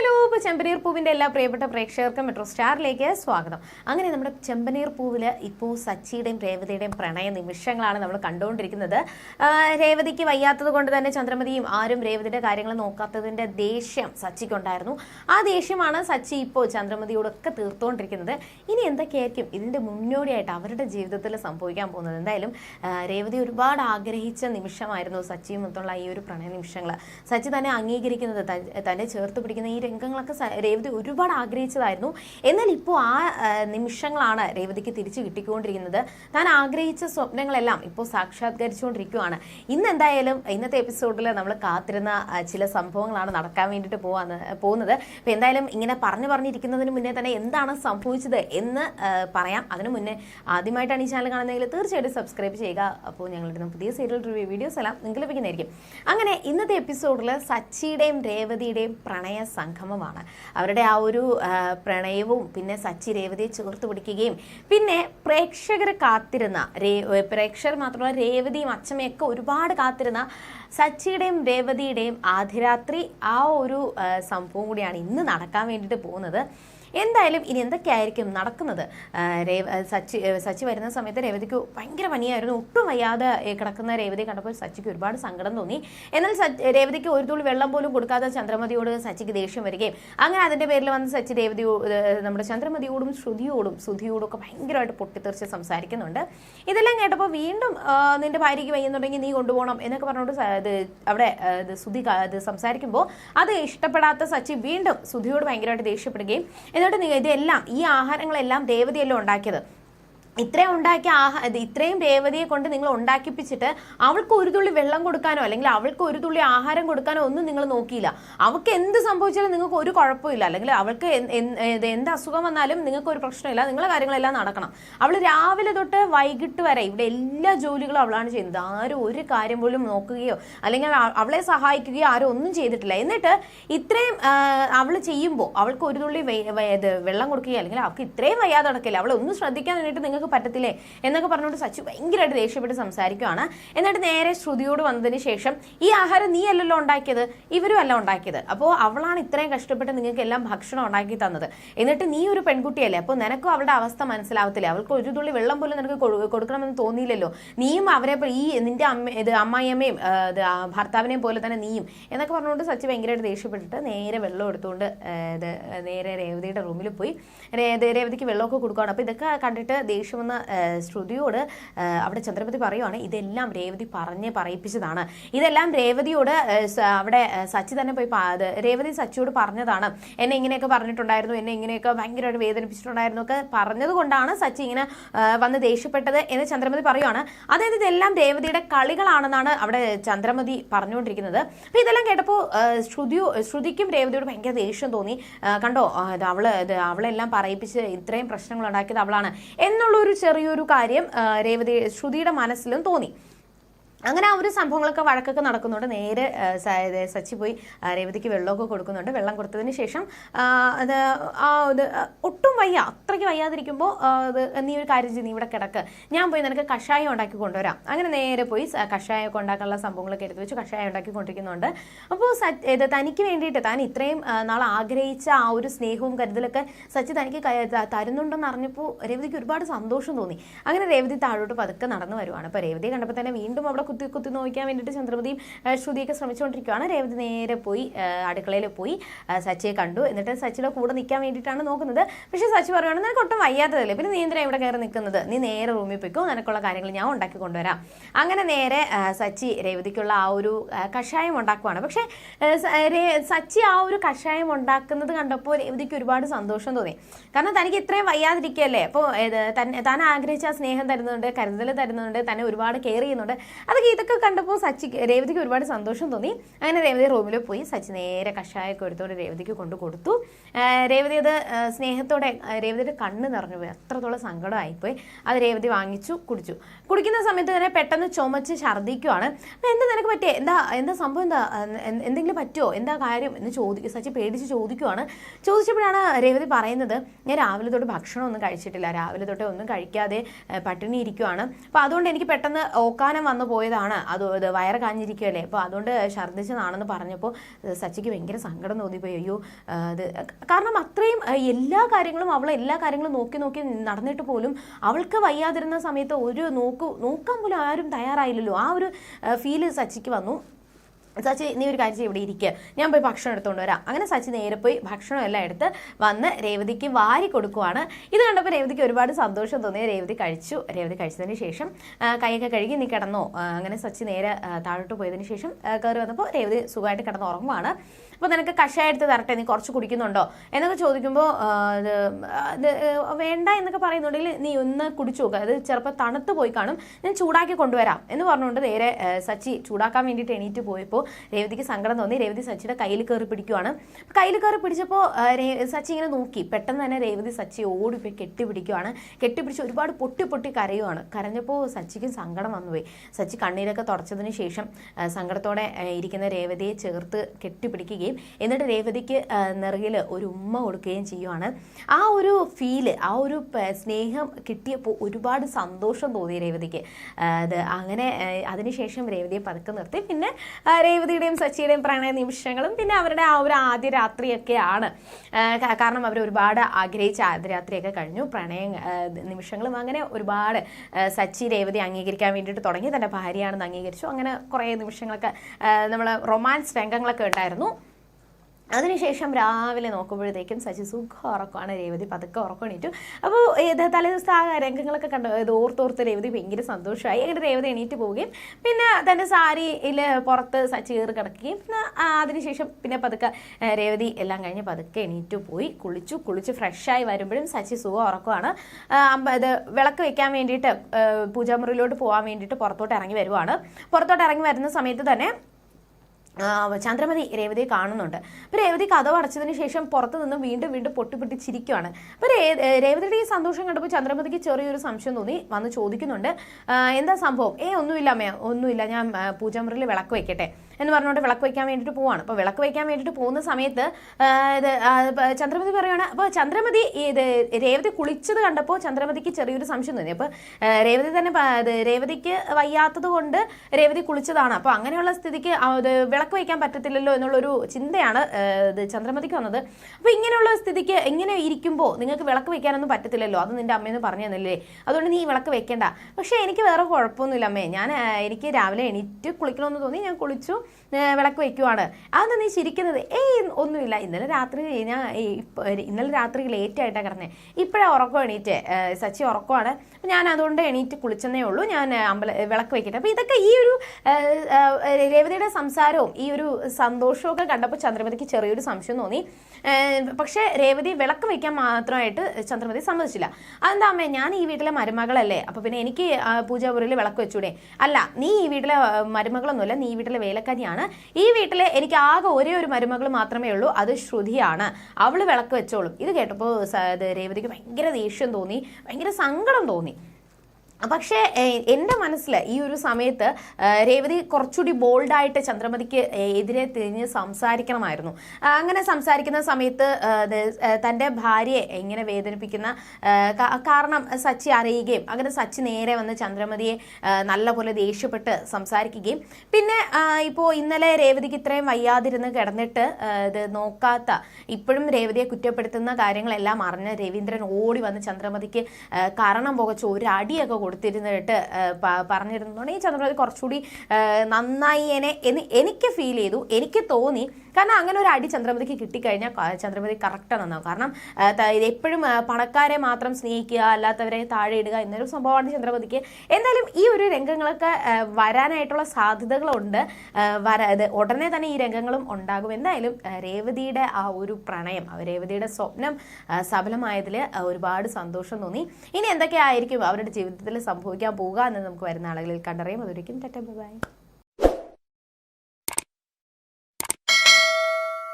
Hello ചെമ്പനീർ പൂവിന്റെ എല്ലാ പ്രിയപ്പെട്ട പ്രേക്ഷകർക്കും മെട്രോ സ്റ്റാറിലേക്ക് സ്വാഗതം. അങ്ങനെ നമ്മുടെ ചെമ്പനീർ പൂവിൽ ഇപ്പോൾ സച്ചിയുടെയും രേവതിയുടെയും പ്രണയ നിമിഷങ്ങളാണ് നമ്മൾ കണ്ടുകൊണ്ടിരിക്കുന്നത്. രേവതിക്ക് വയ്യാത്തത് കൊണ്ട് തന്നെ ചന്ദ്രമതിയും ആരും രേവതിയുടെ കാര്യങ്ങൾ നോക്കാത്തതിന്റെ ദേഷ്യം സച്ചിക്കുണ്ടായിരുന്നു. ആ ദേഷ്യമാണ് സച്ചി ഇപ്പോൾ ചന്ദ്രമതിയോടൊക്കെ തീർത്തുകൊണ്ടിരിക്കുന്നത് ഇനി എന്തൊക്കെയായിരിക്കും ഇതിന്റെ മുന്നോടിയായിട്ട് അവരുടെ ജീവിതത്തിൽ സംഭവിക്കാൻ പോകുന്നത്? എന്തായാലും രേവതി ഒരുപാട് ആഗ്രഹിച്ച നിമിഷമായിരുന്നു സച്ചിയും മൊത്തമുള്ള ഈ ഒരു പ്രണയ നിമിഷങ്ങൾ സച്ചി തന്നെ അംഗീകരിക്കുന്നത് തന്നെ ചേർത്ത് പിടിക്കുന്ന ഈ രംഗങ്ങളൊക്കെ രേവതി ഒരുപാട് ആഗ്രഹിച്ചതായിരുന്നു. എന്നാൽ ഇപ്പോൾ ആ നിമിഷങ്ങളാണ് രേവതിക്ക് തിരിച്ചു കിട്ടിക്കൊണ്ടിരിക്കുന്നത്. താൻ ആഗ്രഹിച്ച സ്വപ്നങ്ങളെല്ലാം ഇപ്പോൾ സാക്ഷാത്കരിച്ചുകൊണ്ടിരിക്കുകയാണ് ഇന്ന് എന്തായാലും ഇന്നത്തെ എപ്പിസോഡിൽ നമ്മൾ കാത്തിരുന്ന ചില സംഭവങ്ങളാണ് നടക്കാൻ വേണ്ടിയിട്ട് പോവാന്ന് പോകുന്നത്. അപ്പോൾ എന്തായാലും ഇങ്ങനെ പറഞ്ഞു പറഞ്ഞിരിക്കുന്നതിന് മുന്നേ തന്നെ എന്താണ് സംഭവിച്ചത് എന്ന് പറയാം. അതിനു മുന്നേ ആദ്യമായിട്ടാണ് ഈ ചാനൽ കാണുന്നതെങ്കിൽ തീർച്ചയായിട്ടും സബ്സ്ക്രൈബ് ചെയ്യുക. അപ്പോൾ ഞങ്ങളുടെ പുതിയ സീരിയൽ റിവ്യൂ വീഡിയോസ് എല്ലാം നിങ്ങൾക്ക് ലഭിക്കുന്നതായിരിക്കും അങ്ങനെ ഇന്നത്തെ എപ്പിസോഡിൽ സച്ചിയുടെയും രേവതിയുടെയും പ്രണയ സംഗമമാണ് അവരുടെ ആ ഒരു പ്രണയവും പിന്നെ സച്ചി രേവതിയെ ചേർത്ത് പിടിക്കുകയും പിന്നെ പ്രേക്ഷകർ കാത്തിരുന്ന രേ പ്രേക്ഷകർ മാത്രമല്ല രേവതിയും അച്ഛമ്മയൊക്കെ ഒരുപാട് കാത്തിരുന്ന സച്ചിയുടെയും രേവതിയുടെയും ആദ്യരാത്രി ആ ഒരു സംഭവം കൂടിയാണ് ഇന്ന് നടക്കാൻ വേണ്ടിയിട്ട് പോകുന്നത്. എന്തായാലും ഇനി എന്തൊക്കെയായിരിക്കും നടക്കുന്നത്? രേവ സച്ചി സച്ചി വരുന്ന സമയത്ത് രേവതിക്ക് ഭയങ്കര പനിയായിരുന്നു. ഒട്ടും വയ്യാതെ കിടക്കുന്ന രേവതി കണ്ടപ്പോൾ സച്ചിക്ക് ഒരുപാട് സങ്കടം തോന്നി. എന്നാൽ രേവതിക്ക് ഒരു തുള്ളി വെള്ളം പോലും കൊടുക്കാതെ ചന്ദ്രമതിയോട് സച്ചിക്ക് ദേഷ്യം വരികയും അങ്ങനെ അതിന്റെ പേരിൽ വന്ന് സച്ചി രേവതിയോ നമ്മുടെ ചന്ദ്രമതിയോടും ശ്രുതിയോടും ശ്രുതിയോടും ഒക്കെ ഭയങ്കരമായിട്ട് പൊട്ടിത്തെറിച്ച് സംസാരിക്കുന്നുണ്ട്. ഇതെല്ലാം കേട്ടപ്പോൾ വീണ്ടും നിന്റെ ഭാര്യയ്ക്ക് വയ്യുന്നുണ്ടെങ്കിൽ നീ കൊണ്ടുപോകണം എന്നൊക്കെ പറഞ്ഞുകൊണ്ട് അവിടെ ഇത് ഇത് സംസാരിക്കുമ്പോൾ അത് ഇഷ്ടപ്പെടാത്ത സച്ചി വീണ്ടും സുധിയോട് ഭയങ്കരമായിട്ട് ദേഷ്യപ്പെടുകയും എന്നിട്ട് ഇതെല്ലാം ഈ ആഹാരങ്ങളെല്ലാം ദേവതയല്ലോ ഉണ്ടാക്കിയത്. ഇത്രയും ഉണ്ടാക്കിയ ആഹാ ഇത് ഇത്രയും രേവതിയെ കൊണ്ട് നിങ്ങൾ ഉണ്ടാക്കിപ്പിച്ചിട്ട് അവൾക്ക് ഒരു തുള്ളി വെള്ളം കൊടുക്കാനോ അല്ലെങ്കിൽ അവൾക്ക് ഒരു തുള്ളി ആഹാരം കൊടുക്കാനോ ഒന്നും നിങ്ങൾ നോക്കിയില്ല. അവൾക്ക് എന്ത് സംഭവിച്ചാലും നിങ്ങൾക്ക് ഒരു കുഴപ്പമില്ല. അല്ലെങ്കിൽ അവൾക്ക് എന്ത് അസുഖം വന്നാലും നിങ്ങൾക്ക് ഒരു പ്രശ്നമില്ല. നിങ്ങളുടെ കാര്യങ്ങളെല്ലാം നടക്കണം. അവൾ രാവിലെ തൊട്ട് വൈകിട്ട് വരെ ഇവിടെ എല്ലാ ജോലികളും അവളാണ് ചെയ്യുന്നത്. ആരും ഒരു കാര്യം പോലും നോക്കുകയോ അല്ലെങ്കിൽ അവളെ സഹായിക്കുകയോ ആരും ഒന്നും ചെയ്തിട്ടില്ല. എന്നിട്ട് ഇത്രയും അവൾ ചെയ്യുമ്പോൾ അവൾക്ക് ഒരു തുള്ളി വെള്ളം കൊടുക്കുകയോ അല്ലെങ്കിൽ അവൾക്ക് ഇത്രയും വയ്യാതെ നടക്കില്ല അവളെ ഒന്നും ശ്രദ്ധിക്കാൻ വേണ്ടിയിട്ട് നിങ്ങൾക്ക് പറ്റത്തില്ലേ എന്നൊക്കെ പറഞ്ഞുകൊണ്ട് സച്ചു ഭയങ്കരമായിട്ട് ദേഷ്യപ്പെട്ട് സംസാരിക്കുകയാണ് എന്നിട്ട് നേരെ ശ്രുതിയോട് വന്നതിന് ശേഷം ഈ ആഹാരം നീ അല്ലല്ലോ ഉണ്ടാക്കിയത്? ഇവരും അല്ല ഉണ്ടാക്കിയത്. അപ്പോൾ അവളാണ് ഇത്രയും കഷ്ടപ്പെട്ട് നിങ്ങൾക്ക് എല്ലാം ഭക്ഷണം ഉണ്ടാക്കി തന്നത്. എന്നിട്ട് നീ ഒരു പെൺകുട്ടിയല്ലേ അപ്പോൾ നിനക്കും അവളുടെ അവസ്ഥ മനസ്സിലാവത്തില്ല? അവൾക്ക് ഒരു തുള്ളി വെള്ളം പോലും നിനക്ക് കൊടു- കൊടുക്കണമെന്ന് തോന്നിയില്ലല്ലോ. നീയും അവരെ ഈ നിന്റെ അമ്മ ഇത് അമ്മായിയമ്മയും ഇത് ഭർത്താവിനെയും പോലെ തന്നെ നീയും. എന്നൊക്കെ പറഞ്ഞുകൊണ്ട് സച്ചി ഭയങ്കരമായിട്ട് ദേഷ്യപ്പെട്ടിട്ട് നേരെ വെള്ളം എടുത്തുകൊണ്ട് ഇത് നേരെ രേവതിയുടെ റൂമിൽ പോയി. രേവതിക്ക് വെള്ളമൊക്കെ കൊടുക്കുകയാണ് അപ്പോൾ ഇതൊക്കെ കണ്ടിട്ട് ദേഷ്യം വന്ന ശ്രുതിയോട് അവിടെ ചന്ദ്രപതി പറയുവാണ് ഇതെല്ലാം രേവതി പറഞ്ഞ് പറയിപ്പിച്ചതാണ്. ഇതെല്ലാം രേവതിയോട് അവിടെ സച്ചി തന്നെ പോയി രേവതി സച്ചിയോട് പറഞ്ഞതാണ്. എന്നെ ഇങ്ങനെയൊക്കെ പറഞ്ഞിട്ടുണ്ടായിരുന്നു എന്നെ ഇങ്ങനെയൊക്കെ ഭയങ്കരമായിട്ട് വേദനിപ്പിച്ചിട്ടുണ്ടായിരുന്നു ഒക്കെ പറഞ്ഞത് കൊണ്ടാണ് സച്ചി ഇങ്ങനെ വന്ന് ദേഷ്യപ്പെട്ടത് എന്ന് ചന്ദ്രമതി പറയുവാണ്. അതായത് ഇതെല്ലാം രേവതിയുടെ കളികളാണെന്നാണ് അവിടെ ചന്ദ്രമതി പറഞ്ഞുകൊണ്ടിരിക്കുന്നത്. അപ്പൊ ഇതെല്ലാം കേട്ടപ്പോൾ ശ്രുതി ശ്രുതിക്കും രേവതിയോട് ഭയങ്കര ദേഷ്യം തോന്നി. കണ്ടോ അവൾ അവളെല്ലാം പറയിപ്പിച്ച് ഇത്രയും പ്രശ്നങ്ങൾ ഉണ്ടാക്കിയത് അവളാണ്. എന്നുള്ളൊരു ചെറിയൊരു കാര്യം രേവതി ശ്രുതിയുടെ മനസ്സിലും തോന്നി. അങ്ങനെ ആ ഒരു സംഭവങ്ങളൊക്കെ വഴക്കൊക്കെ നടക്കുന്നുണ്ട്. നേരെ സച്ചി പോയി രേവതിക്ക് വെള്ളമൊക്കെ കൊടുക്കുന്നുണ്ട്. വെള്ളം കൊടുത്തതിന് ശേഷം അത് ആ ഇത് ഒട്ടും വയ്യ. അത്രയ്ക്ക് വയ്യാതിരിക്കുമ്പോൾ അത് നീ ഒരു കാര്യം ചെയ്ത് നീ ഇവിടെ കിടക്ക്. ഞാൻ പോയി നിനക്ക് കഷായം ഉണ്ടാക്കി കൊണ്ടുവരാം. അങ്ങനെ നേരെ പോയി കഷായം കഷായമൊക്കെ ഉണ്ടാക്കാനുള്ള സംഭവങ്ങളൊക്കെ എടുത്ത് വെച്ച് കഷായം ഉണ്ടാക്കി കൊണ്ടിരിക്കുന്നുണ്ട്. അപ്പോൾ ഇത് തനിക്ക് വേണ്ടിയിട്ട് താൻ ഇത്രയും നാൾ ആഗ്രഹിച്ച ആ ഒരു സ്നേഹവും കരുതലൊക്കെ സച്ചി തനിക്ക് തരുന്നുണ്ടെന്ന് അറിഞ്ഞപ്പോൾ രേവതിക്ക് ഒരുപാട് സന്തോഷം തോന്നി. അങ്ങനെ രേവതി താഴോട്ട് പതുക്കെ നടന്നു വരുവാണ്. അപ്പോൾ രേവതിയെ കണ്ടപ്പോൾ തന്നെ വീണ്ടും അവിടെ കുത്തി കുത്തി നോക്കാൻ വേണ്ടിയിട്ട് ചന്ദ്രമതിയും ശ്രുതിയൊക്കെ ശ്രമിച്ചുകൊണ്ടിരിക്കുകയാണ് രേവതി നേരെ പോയി അടുക്കളയിൽ പോയി സച്ചിയെ കണ്ടു. എന്നിട്ട് സച്ചിയുടെ കൂടെ നിൽക്കാൻ വേണ്ടിയിട്ടാണ് നോക്കുന്നത്. പക്ഷേ സച്ചി പറയുകയാണ് നിനക്ക് ഒട്ടും വയ്യാത്തതല്ലേ? പിന്നെ നീ എവിടെ ഇവിടെ കയറി നിൽക്കുന്നത്? നീ നേരെ റൂമിൽ പോയിക്കോ നിനക്കുള്ള കാര്യങ്ങൾ ഞാൻ ഉണ്ടാക്കി കൊണ്ടുവരാം. അങ്ങനെ നേരെ സച്ചി രേവതിക്കുള്ള ആ ഒരു കഷായം ഉണ്ടാക്കുവാണ്. പക്ഷേ സച്ചി ആ ഒരു കഷായം ഉണ്ടാക്കുന്നത് കണ്ടപ്പോൾ രേവതിക്ക് ഒരുപാട് സന്തോഷം തോന്നി. കാരണം തനിക്ക് ഇത്രയും വയ്യാതിരിക്കുകയല്ലേ? അപ്പോൾ താൻ ആഗ്രഹിച്ച ആ സ്നേഹം തരുന്നുണ്ട് കരുതൽ തരുന്നുണ്ട് തന്നെ ഒരുപാട് കെയർ ചെയ്യുന്നുണ്ട്. അതൊക്കെ ഇതൊക്കെ കണ്ടപ്പോൾ സച്ചി രേവതിക്ക് ഒരുപാട് സന്തോഷം തോന്നി. അങ്ങനെ രേവതി റൂമിൽ പോയി. സച്ചി നേരെ കഷായമൊക്കെ എടുത്തോണ്ട് രേവതിക്ക് കൊണ്ടു കൊടുത്തു. രേവതി അത് സ്നേഹത്തോടെ രേവതിയുടെ കണ്ണ് നിറഞ്ഞു പോയി. അത്രത്തോളം സങ്കടമായിപ്പോയി. അത് രേവതി വാങ്ങിച്ചു കുടിച്ചു. കുടിക്കുന്ന സമയത്ത് തന്നെ പെട്ടെന്ന് ചുമച്ച് ഛർദ്ദിക്കുവാണ്. അപ്പം എന്താ നിനക്ക് പറ്റിയ? എന്താ എന്താ സംഭവം? എന്താ എന്തെങ്കിലും പറ്റുമോ എന്താ കാര്യം? എന്ന് ചോദിക്കും സച്ചി പേടിച്ച് ചോദിക്കുവാണ്. ചോദിച്ചപ്പോഴാണ് രേവതി പറയുന്നത് ഞാൻ രാവിലെ തൊട്ട് ഭക്ഷണം ഒന്നും കഴിച്ചിട്ടില്ല. രാവിലെ തൊട്ട് ഒന്നും കഴിക്കാതെ പട്ടിണി ഇരിക്കുവാണ്. അപ്പോൾ അതുകൊണ്ട് എനിക്ക് പെട്ടെന്ന് ഓക്കാനം വന്നു പോയത് പോയതാണ് അത് വയറ് കാഞ്ഞിരിക്കുകയല്ലേ? അപ്പോൾ അതുകൊണ്ട് ഛർദ്ദിച്ചതാണെന്ന് പറഞ്ഞപ്പോൾ സച്ചിക്ക് ഭയങ്കര സങ്കടം തോന്നിപ്പോയി. അയ്യോ അത് കാരണം അത്രയും എല്ലാ കാര്യങ്ങളും അവൾ എല്ലാ കാര്യങ്ങളും നോക്കി നോക്കി നടന്നിട്ട് പോലും അവൾക്ക് വയ്യാതിരുന്ന സമയത്ത് ഒരു നോക്കു നോക്കാൻ പോലും ആരും തയ്യാറായില്ലല്ലോ. ആ ഒരു ഫീൽ സച്ചിക്ക് വന്നു. സച്ചി നീ ഒരു കാര്യം ഇവിടെ ഇരിക്കുക ഞാൻ പോയി ഭക്ഷണം എടുത്തുകൊണ്ട് വരാം. അങ്ങനെ സച്ചി നേരെ പോയി ഭക്ഷണം എല്ലാം എടുത്ത് വന്ന് രേവതിക്ക് വാരി കൊടുക്കുവാണ്. ഇത് കണ്ടപ്പോൾ രേവതിക്ക് ഒരുപാട് സന്തോഷം തോന്നി. രേവതി കഴിച്ചു. രേവതി കഴിച്ചതിന് ശേഷം കൈയൊക്കെ കഴുകി നീ കിടന്നോ? അങ്ങനെ സച്ചി നേരെ താഴോട്ട് പോയതിന് ശേഷം കയറി വന്നപ്പോൾ രേവതി സുഖമായിട്ട് കിടന്ന് ഉറങ്ങുവാണ്. അപ്പോൾ നിനക്ക് കഷായ എടുത്ത് തരട്ടെ? നീ കുറച്ച് കുടിക്കുന്നുണ്ടോ? എന്നൊക്കെ ചോദിക്കുമ്പോൾ വേണ്ട എന്നൊക്കെ പറയുന്നുണ്ടെങ്കിൽ നീ ഒന്ന് കുടിച്ചു നോക്കുക അത് ചിലപ്പോൾ തണുത്ത് പോയി കാണും. ഞാൻ ചൂടാക്കി കൊണ്ടുവരാം എന്ന് പറഞ്ഞുകൊണ്ട് നേരെ സച്ചി ചൂടാക്കാൻ വേണ്ടിയിട്ട് എണീറ്റ് പോയപ്പോൾ രേവതിക്ക് സങ്കടം തോന്നി. രേവതി സച്ചിയുടെ കയ്യിൽ കയറി പിടിക്കുവാണ്. കയ്യിൽ കയറി പിടിച്ചപ്പോൾ സച്ചി ഇങ്ങനെ നോക്കി. പെട്ടെന്ന് തന്നെ രേവതി സച്ചി ഓടിപ്പോയി കെട്ടിപ്പിടിക്കുവാണ്. കെട്ടിപ്പിടിച്ച് ഒരുപാട് പൊട്ടി പൊട്ടി കരയുവാണ്. കരഞ്ഞപ്പോൾ സച്ചിക്കും സങ്കടം വന്നുപോയി. സച്ചി കണ്ണീരൊക്കെ തുടച്ചതിന് ശേഷം സങ്കടത്തോടെ ഇരിക്കുന്ന രേവതിയെ ചേർത്ത് കെട്ടിപ്പിടിക്കുകയും എന്നിട്ട് രേവതിക്ക് നിറകിൽ ഒരു ഉമ്മ കൊടുക്കുകയും ചെയ്യുവാണ്. ആ ഒരു ഫീൽ ആ ഒരു സ്നേഹം കിട്ടിയപ്പോൾ ഒരുപാട് സന്തോഷം തോന്നി രേവതിക്ക്. അത് അങ്ങനെ അതിനുശേഷം രേവതിയെ പതുക്കെ നിർത്തി. പിന്നെ രേവതിയുടെയും സച്ചിയുടെയും പ്രണയ നിമിഷങ്ങളും പിന്നെ അവരുടെ ആ ഒരു ആദ്യ രാത്രിയൊക്കെയാണ്. കാരണം അവർ ഒരുപാട് ആഗ്രഹിച്ച ആദ്യ രാത്രിയൊക്കെ കഴിഞ്ഞു. പ്രണയ നിമിഷങ്ങളും അങ്ങനെ ഒരുപാട് സച്ചി രേവതി അംഗീകരിക്കാൻ വേണ്ടിയിട്ട് തുടങ്ങി. തന്റെ ഭാര്യയാണെന്ന് അംഗീകരിച്ചു. അങ്ങനെ കുറേ നിമിഷങ്ങളൊക്കെ നമ്മൾ റൊമാൻസ് രംഗങ്ങളൊക്കെ ഉണ്ടായിരുന്നു. അതിനുശേഷം രാവിലെ നോക്കുമ്പോഴത്തേക്കും സച്ചി സുഖം ഉറക്കമാണ്. രേവതി പതുക്കെ ഉറക്കണീറ്റു. അപ്പോൾ തലേദിവസത്തെ ആ രംഗങ്ങളൊക്കെ കണ്ട് ഓർത്തോർത്ത് രേവതി ഭയങ്കര സന്തോഷമായി. അങ്ങനെ രേവതി എണീറ്റ് പോവുകയും പിന്നെ തന്റെ സാരിയിൽ പുറത്ത് സച്ചി കയറി കിടക്കുകയും അതിനുശേഷം പിന്നെ പതുക്കെ രേവതി എല്ലാം കഴിഞ്ഞ് പതുക്കെ എണീറ്റ് പോയി കുളിച്ചു കുളിച്ച് ഫ്രഷായി വരുമ്പോഴും സച്ചി സുഖം ഉറക്കമാണ്. അത് വിളക്ക് വെക്കാൻ വേണ്ടിയിട്ട് പൂജാമുറിയിലോട്ട് പോകാൻ വേണ്ടിയിട്ട് പുറത്തോട്ട് ഇറങ്ങി വരുവാണ്. പുറത്തോട്ട് ഇറങ്ങി വരുന്ന സമയത്ത് തന്നെ ചന്ദ്രമതി രേവതിയെ കാണുന്നുണ്ട്. അപ്പോൾ രേവതി കഥ അടച്ചതിന് ശേഷം പുറത്ത് നിന്ന് വീണ്ടും വീണ്ടും പൊട്ടിപ്പൊട്ടി പൊട്ടി ചിരിക്കുവാണ് അപ്പോൾ രേവതിയുടെ ഈ സന്തോഷം കണ്ടപ്പോൾ ചന്ദ്രമതിക്ക് ചെറിയൊരു സംശയം തോന്നി വന്ന് ചോദിക്കുന്നുണ്ട്. എന്താ സംഭവം? ഏ ഒന്നുമില്ല അമ്മേ ഒന്നുമില്ല. ഞാൻ പൂജാമുറിയിൽ വിളക്ക് വെക്കട്ടെ. എന്ന് പറഞ്ഞുകൊണ്ട് വിളക്ക് വയ്ക്കാൻ വേണ്ടിയിട്ട് പോവാണ്. അപ്പോൾ വിളക്ക് വയ്ക്കാൻ വേണ്ടിയിട്ട് പോകുന്ന സമയത്ത് ഇത് ചന്ദ്രമതി പറയുകയാണ് അപ്പോൾ ചന്ദ്രമതി ഇത് രേവതി കുളിച്ചത് കണ്ടപ്പോൾ ചന്ദ്രമതിക്ക് ചെറിയൊരു സംശയം തോന്നി. അപ്പോൾ രേവതി തന്നെ രേവതിക്ക് വയ്യാത്തത് കൊണ്ട് രേവതി കുളിച്ചതാണ്. അപ്പോൾ അങ്ങനെയുള്ള സ്ഥിതിക്ക് വിളക്ക് വയ്ക്കാൻ പറ്റത്തില്ലല്ലോ എന്നുള്ളൊരു ചിന്തയാണ് ഇത് ചന്ദ്രമതിക്ക് വന്നത്. അപ്പോൾ ഇങ്ങനെയുള്ള സ്ഥിതിക്ക് ഇങ്ങനെ ഇരിക്കുമ്പോൾ നിങ്ങൾക്ക് വിളക്ക് വയ്ക്കാനൊന്നും പറ്റത്തില്ലല്ലോ? അത് നിന്റെ അമ്മയെന്ന് പറഞ്ഞു തന്നില്ലേ? അതുകൊണ്ട് നീ വിളക്ക് വെക്കണ്ട പക്ഷേ എനിക്ക് വേറെ കുഴപ്പമൊന്നുമില്ല അമ്മേ. ഞാൻ എനിക്ക് രാവിലെ എണീറ്റ് കുളിക്കണമെന്ന് തോന്നി ഞാൻ കുളിച്ചു. വിളക്ക് വയ്ക്കുവാണ്. അതൊന്നും നീ ചിരിക്കുന്നത് ഏയ് ഒന്നുമില്ല. ഇന്നലെ രാത്രി ഞാൻ ഇന്നലെ രാത്രി ലേറ്റ് ആയിട്ടാണ് കിടന്നത് ഇപ്പോഴാണ് ഉറക്കം എണീറ്റ് സച്ചി ഉറക്കമാണ് ഞാൻ അതുകൊണ്ട് എണീറ്റ് കുളിച്ചെന്നേ ഉള്ളൂ. ഞാൻ അമ്പല വിളക്ക് വയ്ക്കട്ടെ. അപ്പോൾ ഇതൊക്കെ ഈ ഒരു രേവതിയുടെ സംസാരവും ഈ ഒരു സന്തോഷവും ഒക്കെ കണ്ടപ്പോൾ ചന്ദ്രമതിക്ക് ചെറിയൊരു സംശയം തോന്നി. പക്ഷേ രേവതി വിളക്ക് വയ്ക്കാൻ മാത്രമായിട്ട് ചന്ദ്രമതി സമ്മതിച്ചില്ല. അതെന്താ അമ്മേ ഞാൻ ഈ വീട്ടിലെ മരുമകളല്ലേ? അപ്പോൾ പിന്നെ എനിക്ക് പൂജാപുരയിൽ വിളക്ക് വെച്ചൂടെ? അല്ല നീ ഈ വീട്ടിലെ മരുമകളൊന്നുമല്ല നീ ഈ വീട്ടിലെ വേലക്കാരിയാണ്. ഈ വീട്ടിലെ എനിക്ക് ആകെ ഒരേ ഒരു മരുമകൾ മാത്രമേ ഉള്ളൂ അത് ശ്രുതിയാണ്. അവൾ വിളക്ക് വെച്ചോളും. ഇത് കേട്ടപ്പോൾ രേവതിക്ക് ഭയങ്കര ദേഷ്യം തോന്നി ഭയങ്കര സങ്കടം തോന്നി. പക്ഷേ എന്റെ മനസ്സിൽ ഈ ഒരു സമയത്ത് രേവതി കുറച്ചുകൂടി ബോൾഡായിട്ട് ചന്ദ്രമതിക്ക് എതിരെ തിരിഞ്ഞ് സംസാരിക്കണമായിരുന്നു. അങ്ങനെ സംസാരിക്കുന്ന സമയത്ത് തന്റെ ഭാര്യയെ എങ്ങനെ വേദനിപ്പിക്കുന്ന കാരണം സച്ചി അറിയുകയും അങ്ങനെ സച്ചി നേരെ വന്ന് ചന്ദ്രമതിയെ നല്ലപോലെ ദേഷ്യപ്പെട്ട് സംസാരിക്കുകയും. പിന്നെ ഇപ്പോൾ ഇന്നലെ രേവതിക്ക് ഇത്രയും വയ്യാതിരുന്ന് കിടന്നിട്ട് ഇത് നോക്കാത്ത ഇപ്പോഴും രേവതിയെ കുറ്റപ്പെടുത്തുന്ന കാര്യങ്ങളെല്ലാം അറിഞ്ഞ് രവീന്ദ്രൻ ഓടി വന്ന് ചന്ദ്രമതിക്ക് കരണം പുകച്ച് ഒരു അടിയൊക്കെ കൊടുത്തിരുന്നിട്ട് ഏഹ്, പ- പറഞ്ഞിരുന്നുണ്ടെങ്കിൽ ചന്ദ്രമതി കുറച്ചുകൂടി നന്നായി എന്നെ എനിക്ക് ഫീൽ ചെയ്തു എനിക്ക് തോന്നി. കാരണം അങ്ങനെ ഒരു അടി ചന്ദ്രമതിക്ക് കിട്ടിക്കഴിഞ്ഞാൽ ചന്ദ്രമതി കറക്റ്റ് നന്നാവും കാരണം എപ്പോഴും പണക്കാരെ മാത്രം സ്നേഹിക്കുക അല്ലാത്തവരെ താഴെ ഇടുക എന്നൊരു സംഭവമാണ് ചന്ദ്രമതിക്ക് എന്തായാലും ഈ ഒരു രംഗങ്ങളൊക്കെ വരാനായിട്ടുള്ള സാധ്യതകളുണ്ട്. വര ഉടനെ തന്നെ ഈ രംഗങ്ങളും ഉണ്ടാകും. എന്തായാലും രേവതിയുടെ ആ ഒരു പ്രണയം രേവതിയുടെ സ്വപ്നം സഫലമായതിൽ ഒരുപാട് സന്തോഷം തോന്നി. ഇനി എന്തൊക്കെയായിരിക്കും അവരുടെ ജീവിതത്തിൽ സംഭവിക്കാൻ പോകുക എന്ന് നമുക്ക് വരുന്ന ആളുകളിൽ കണ്ടറിയാം. അതൊരിക്കും തെറ്റ ബൈ